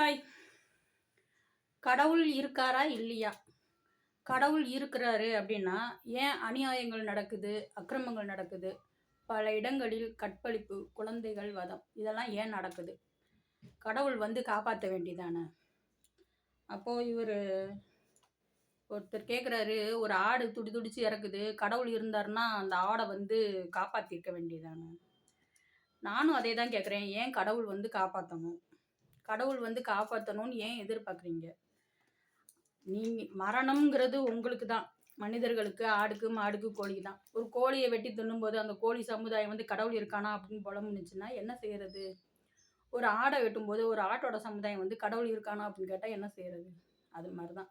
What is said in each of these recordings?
Hi. கடவுள் இருக்காரா இல்லையா? கடவுள் இருக்கிறாரு அப்படின்னா ஏன் அநியாயங்கள் நடக்குது அக்கிரமங்கள் நடக்குது? பல இடங்களில் கற்பழிப்பு குழந்தைகள் வதம். இதெல்லாம் ஏன் நடக்குது? கடவுள் வந்து காப்பாற்ற வேண்டியதானே அப்போது இவர் ஒருத்தர் கேட்குறாரு ஒரு ஆடு துடி துடிச்சு இறக்குது. கடவுள் இருந்தாருன்னா அந்த ஆடை வந்து காப்பாற்றிருக்க வேண்டியதானே? நானும் அதே தான் கேட்குறேன் ஏன் கடவுள் வந்து காப்பாற்றணும் கடவுள் வந்து காப்பாற்றணும்னு ஏன் எதிர்பார்க்குறீங்க? நீங்கள் மரணம்ங்கிறது உங்களுக்கு தான். மனிதர்களுக்கு ஆடுக்கு மாடுக்கு கோழிக்கு தான். ஒரு கோழியை வெட்டி தின்னும்போது அந்த கோழி சமுதாயம் வந்து கடவுள் இருக்கானா அப்படின்னு புலம்புனுச்சுன்னா என்ன செய்யறது? ஒரு ஆடை வெட்டும்போது ஒரு ஆட்டோட சமுதாயம் வந்து கடவுள் இருக்கானா அப்படின்னு கேட்டால் என்ன செய்யறது? அது மாதிரி தான்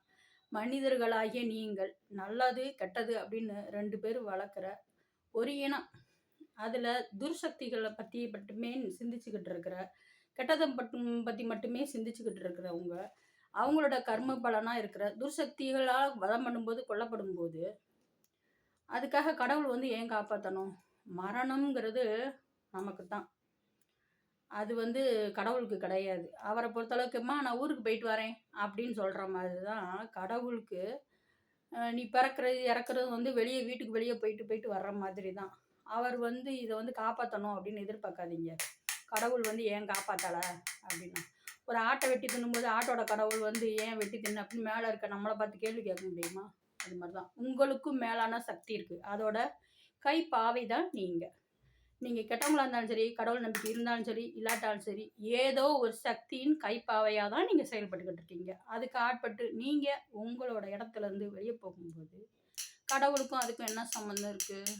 மனிதர்களாகிய நீங்கள் நல்லது கெட்டது அப்படின்னு ரெண்டு பேர் வளர்க்குற ஒரு இனம். அதில் துர்சக்திகளை பற்றி மட்டுமே சிந்திச்சுக்கிட்டு இருக்கிற கெட்டதை பட்டும் பற்றி மட்டுமே சிந்திச்சுக்கிட்டு இருக்கிறவங்க அவங்களோட கர்ம பலனாக இருக்கிற துர்சக்திகளால் வதம் பண்ணும்போது கொல்லப்படும் போது அதுக்காக கடவுள் வந்து ஏன் காப்பாற்றணும் மரணம்ங்கிறது நமக்கு தான் அது வந்து கடவுளுக்கு கிடையாது. அவரை பொறுத்தளவுக்குமா நான் ஊருக்கு போயிட்டு வரேன் அப்படின்னு சொல்கிற மாதிரி தான் கடவுளுக்கு நீ பிறக்கிறது இறக்குறது வந்து வெளியே வீட்டுக்கு வெளியே போயிட்டு போயிட்டு வர்ற மாதிரி தான் அவர் வந்து இதை வந்து காப்பாற்றணும் அப்படின்னு எதிர்பார்க்காதீங்க. கடவுள் வந்து ஏன் காப்பாற்றலை அப்படின்னா ஒரு ஆட்டை வெட்டி தின்னும்போது ஆட்டோட கடவுள் வந்து ஏன் வெட்டி தின்னு? அப்படின்னு மேலே இருக்க நம்மளை பார்த்து கேள்வி கேட்க முடியுமா அது மாதிரி தான் உங்களுக்கும் மேலான சக்தி இருக்குது அதோட கை பாவை தான் நீங்கள் நீங்கள் கெட்டவங்களா இருந்தாலும் சரி கடவுள் நம்பிக்கை இருந்தாலும் சரி இல்லாட்டாலும் சரி ஏதோ ஒரு சக்தியின் கைப்பாவையாக தான் நீங்கள் செயல்பட்டுக்கிட்டு இருக்கீங்க. அதுக்கு ஆட்பட்டு நீங்கள் உங்களோட இடத்துலேருந்து வெளியே போகும்போது கடவுளுக்கும் அதுக்கும் என்ன சம்மந்தம் இருக்குது